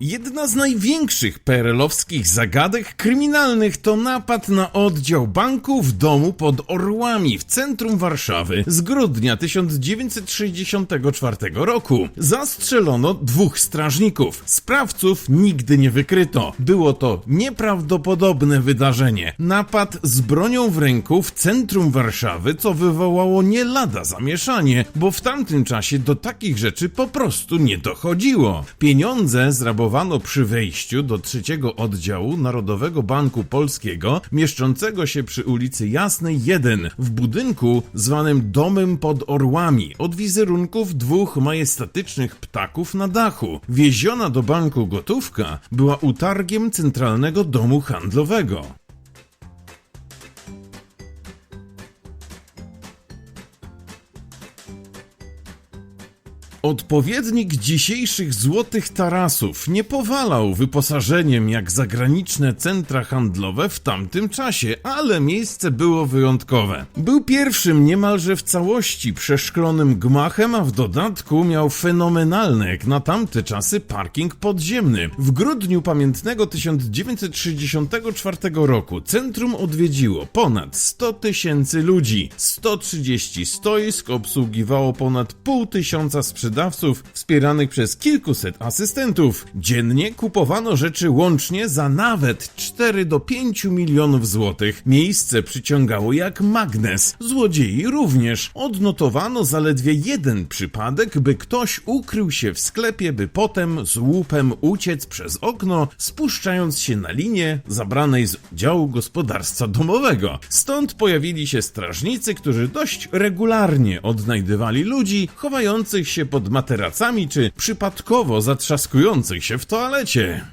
Jedna z największych perelowskich zagadek kryminalnych to napad na oddział banku w domu pod Orłami w centrum Warszawy z grudnia 1964 roku. Zastrzelono dwóch strażników. Sprawców nigdy nie wykryto. Było to nieprawdopodobne wydarzenie. Napad z bronią w ręku w centrum Warszawy, co wywołało nie lada zamieszanie, bo w tamtym czasie do takich rzeczy po prostu nie dochodziło. Pieniądze przy wejściu do trzeciego oddziału Narodowego Banku Polskiego, mieszczącego się przy ulicy Jasnej 1, w budynku zwanym Domem pod Orłami, od wizerunków dwóch majestatycznych ptaków na dachu. Wieziona do banku gotówka była utargiem Centralnego Domu Handlowego. Odpowiednik dzisiejszych złotych tarasów nie powalał wyposażeniem jak zagraniczne centra handlowe w tamtym czasie, ale miejsce było wyjątkowe. Był pierwszym niemalże w całości przeszklonym gmachem, a w dodatku miał fenomenalny jak na tamte czasy parking podziemny. W grudniu pamiętnego 1964 roku centrum odwiedziło ponad 100 tysięcy ludzi. 130 stoisk obsługiwało ponad pół tysiąca sprzedawców wspieranych przez kilkuset asystentów. Dziennie kupowano rzeczy łącznie za nawet 4 do 5 milionów złotych. Miejsce przyciągało jak magnes. Złodziei również. Odnotowano zaledwie jeden przypadek, by ktoś ukrył się w sklepie, by potem z łupem uciec przez okno, spuszczając się na linię zabranej z działu gospodarstwa domowego. Stąd pojawili się strażnicy, którzy dość regularnie odnajdywali ludzi chowających się pod materacami czy przypadkowo zatrzaskujących się w toalecie.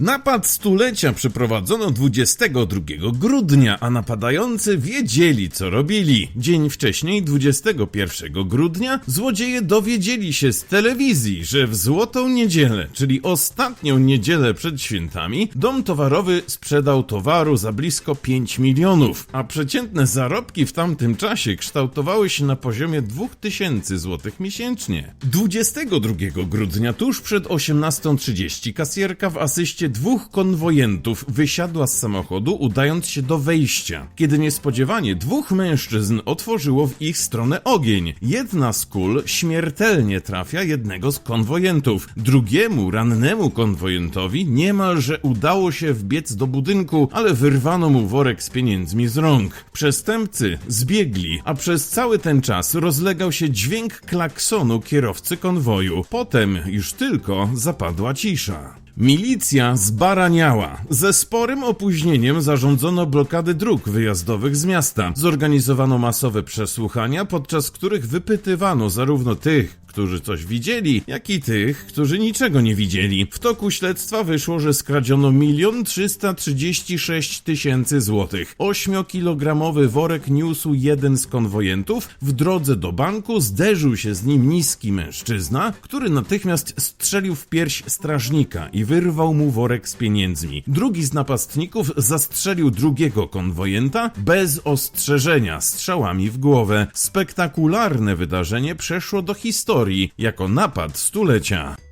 Napad stulecia przeprowadzono 22 grudnia, a napadający wiedzieli, co robili. Dzień wcześniej, 21 grudnia, złodzieje dowiedzieli się z telewizji, że w Złotą Niedzielę, czyli ostatnią niedzielę przed świętami, dom towarowy sprzedał towaru za blisko 5 milionów, a przeciętne zarobki w tamtym czasie kształtowały się na poziomie 2000 zł miesięcznie. 22 grudnia, tuż przed 18.30, kasjerka w asyście dwóch konwojentów wysiadła z samochodu, udając się do wejścia. Kiedy niespodziewanie dwóch mężczyzn otworzyło w ich stronę ogień. Jedna z kul śmiertelnie trafia jednego z konwojentów. Drugiemu, rannemu konwojentowi niemalże udało się wbiec do budynku, ale wyrwano mu worek z pieniędzmi z rąk. Przestępcy zbiegli, a przez cały ten czas rozlegał się dźwięk klaksonu kierowcy konwoju. Potem już tylko zapadła cisza. Milicja zbaraniała. Ze sporym opóźnieniem zarządzono blokady dróg wyjazdowych z miasta. Zorganizowano masowe przesłuchania, podczas których wypytywano zarówno tych, którzy coś widzieli, jak i tych, którzy niczego nie widzieli. W toku śledztwa wyszło, że skradziono milion trzysta trzydzieści sześć tysięcy złotych. Ośmiokilogramowy worek niósł jeden z konwojentów. W drodze do banku zderzył się z nim niski mężczyzna, który natychmiast strzelił w pierś strażnika i wyrwał mu worek z pieniędzmi. Drugi z napastników zastrzelił drugiego konwojenta bez ostrzeżenia strzałami w głowę. Spektakularne wydarzenie przeszło do historii jako napad stulecia.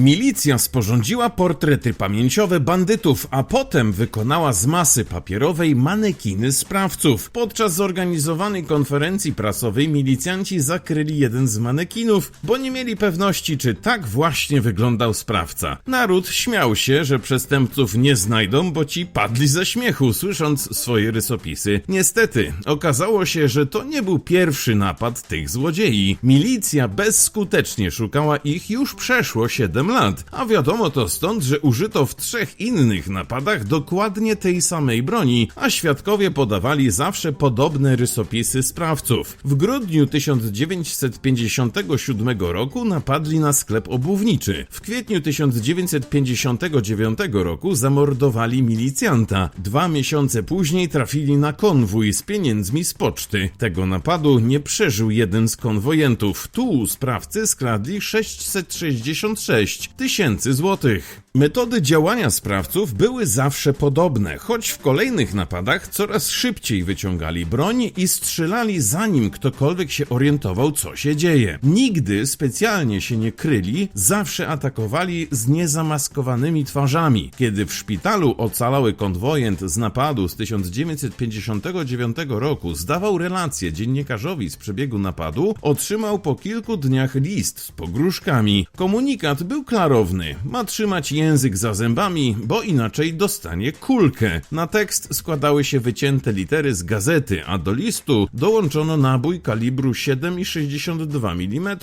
Milicja sporządziła portrety pamięciowe bandytów, a potem wykonała z masy papierowej manekiny sprawców. Podczas zorganizowanej konferencji prasowej milicjanci zakryli jeden z manekinów, bo nie mieli pewności, czy tak właśnie wyglądał sprawca. Naród śmiał się, że przestępców nie znajdą, bo ci padli ze śmiechu, słysząc swoje rysopisy. Niestety, okazało się, że to nie był pierwszy napad tych złodziei. Milicja bezskutecznie szukała ich już przeszło 7 lat, a wiadomo to stąd, że użyto w trzech innych napadach dokładnie tej samej broni, a świadkowie podawali zawsze podobne rysopisy sprawców. W grudniu 1957 roku napadli na sklep obuwniczy. W kwietniu 1959 roku zamordowali milicjanta. Dwa miesiące później trafili na konwój z pieniędzmi z poczty. Tego napadu nie przeżył jeden z konwojentów. Tu sprawcy skradli 666 tysięcy złotych. Metody działania sprawców były zawsze podobne, choć w kolejnych napadach coraz szybciej wyciągali broń i strzelali zanim ktokolwiek się orientował, co się dzieje. Nigdy specjalnie się nie kryli, zawsze atakowali z niezamaskowanymi twarzami. Kiedy w szpitalu ocalały konwojent z napadu z 1959 roku zdawał relację dziennikarzowi z przebiegu napadu, otrzymał po kilku dniach list z pogróżkami. Komunikat był klarowny: ma trzymać język za zębami, bo inaczej dostanie kulkę. Na tekst składały się wycięte litery z gazety, a do listu dołączono nabój kalibru 7,62 mm.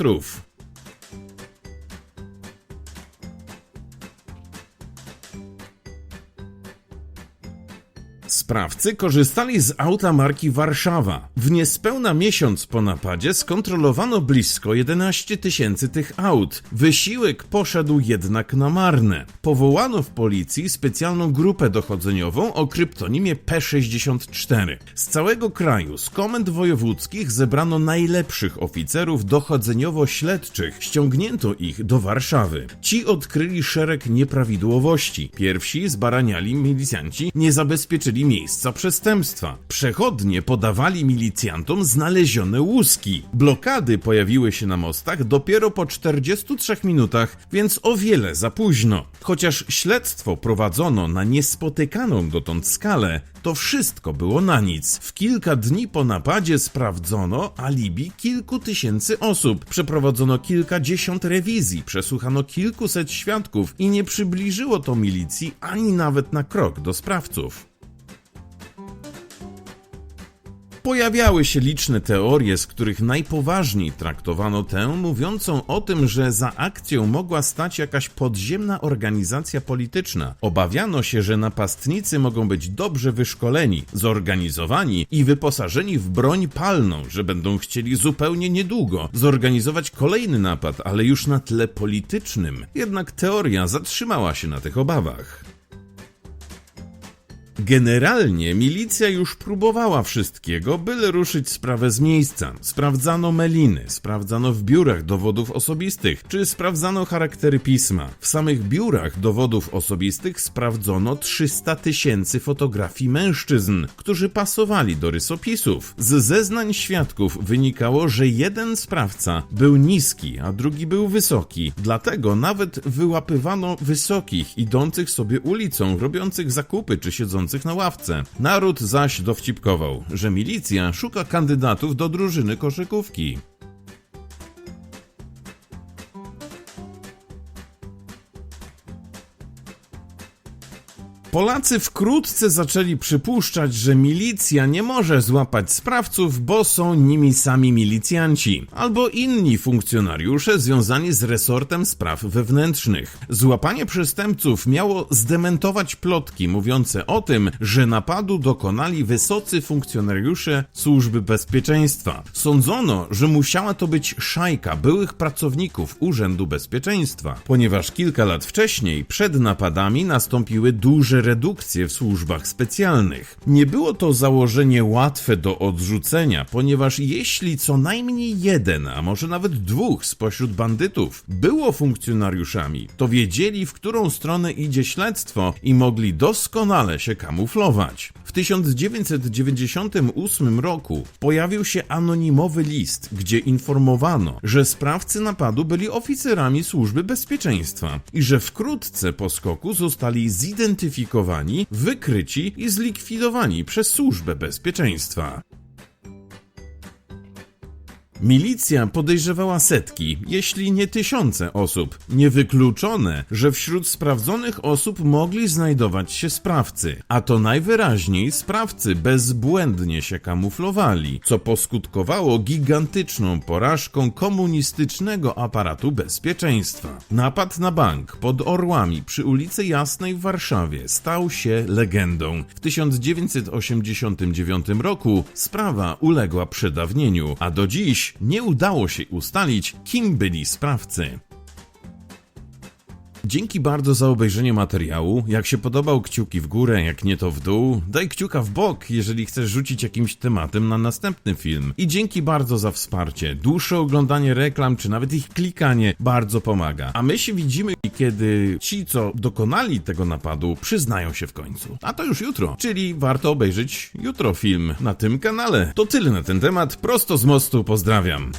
Sprawcy korzystali z auta marki Warszawa. W niespełna miesiąc po napadzie skontrolowano blisko 11 tysięcy tych aut. Wysiłek poszedł jednak na marne. Powołano w policji specjalną grupę dochodzeniową o kryptonimie P64. Z całego kraju, z komend wojewódzkich zebrano najlepszych oficerów dochodzeniowo-śledczych. Ściągnięto ich do Warszawy. Ci odkryli szereg nieprawidłowości. Pierwsi zbaraniali milicjanci nie zabezpieczyli miejsca przestępstwa. Przechodnie podawali milicjantom znalezione łuski. Blokady pojawiły się na mostach dopiero po 43 minutach, więc o wiele za późno. Chociaż śledztwo prowadzono na niespotykaną dotąd skalę, to wszystko było na nic. W kilka dni po napadzie sprawdzono alibi kilku tysięcy osób, przeprowadzono kilkadziesiąt rewizji, przesłuchano kilkuset świadków i nie przybliżyło to milicji ani nawet na krok do sprawców. Pojawiały się liczne teorie, z których najpoważniej traktowano tę mówiącą o tym, że za akcją mogła stać jakaś podziemna organizacja polityczna. Obawiano się, że napastnicy mogą być dobrze wyszkoleni, zorganizowani i wyposażeni w broń palną, że będą chcieli zupełnie niedługo zorganizować kolejny napad, ale już na tle politycznym. Jednak teoria zatrzymała się na tych obawach. Generalnie milicja już próbowała wszystkiego, byle ruszyć sprawę z miejsca. Sprawdzano meliny, sprawdzano w biurach dowodów osobistych, czy sprawdzano charaktery pisma. W samych biurach dowodów osobistych sprawdzono 300 tysięcy fotografii mężczyzn, którzy pasowali do rysopisów. Z zeznań świadków wynikało, że jeden sprawca był niski, a drugi był wysoki. Dlatego nawet wyłapywano wysokich, idących sobie ulicą, robiących zakupy czy siedzących na ławce. Naród zaś dowcipkował, że milicja szuka kandydatów do drużyny koszykówki. Polacy wkrótce zaczęli przypuszczać, że milicja nie może złapać sprawców, bo są nimi sami milicjanci albo inni funkcjonariusze związani z resortem spraw wewnętrznych. Złapanie przestępców miało zdementować plotki mówiące o tym, że napadu dokonali wysocy funkcjonariusze służby bezpieczeństwa. Sądzono, że musiała to być szajka byłych pracowników Urzędu Bezpieczeństwa, ponieważ kilka lat wcześniej przed napadami nastąpiły duże redukcje w służbach specjalnych. Nie było to założenie łatwe do odrzucenia, ponieważ jeśli co najmniej jeden, a może nawet dwóch spośród bandytów było funkcjonariuszami, to wiedzieli, w którą stronę idzie śledztwo i mogli doskonale się kamuflować. W 1998 roku pojawił się anonimowy list, gdzie informowano, że sprawcy napadu byli oficerami służby bezpieczeństwa i że wkrótce po skoku zostali zidentyfikowani, wykryci i zlikwidowani przez służbę bezpieczeństwa. Milicja podejrzewała setki, jeśli nie tysiące osób. Niewykluczone, że wśród sprawdzonych osób mogli znajdować się sprawcy, a to najwyraźniej sprawcy bezbłędnie się kamuflowali, co poskutkowało gigantyczną porażką komunistycznego aparatu bezpieczeństwa. Napad na bank pod Orłami przy ulicy Jasnej w Warszawie stał się legendą. W 1989 roku sprawa uległa przedawnieniu, a do nie udało się ustalić, kim byli sprawcy. Dzięki bardzo za obejrzenie materiału. Jak się podobał, kciuki w górę, jak nie to w dół. Daj kciuka w bok, jeżeli chcesz rzucić jakimś tematem na następny film. I dzięki bardzo za wsparcie. Dłuższe oglądanie reklam, czy nawet ich klikanie bardzo pomaga. A my się widzimy, kiedy ci, co dokonali tego napadu, przyznają się w końcu. A to już jutro, czyli warto obejrzeć jutro film na tym kanale. To tyle na ten temat. Prosto z mostu pozdrawiam.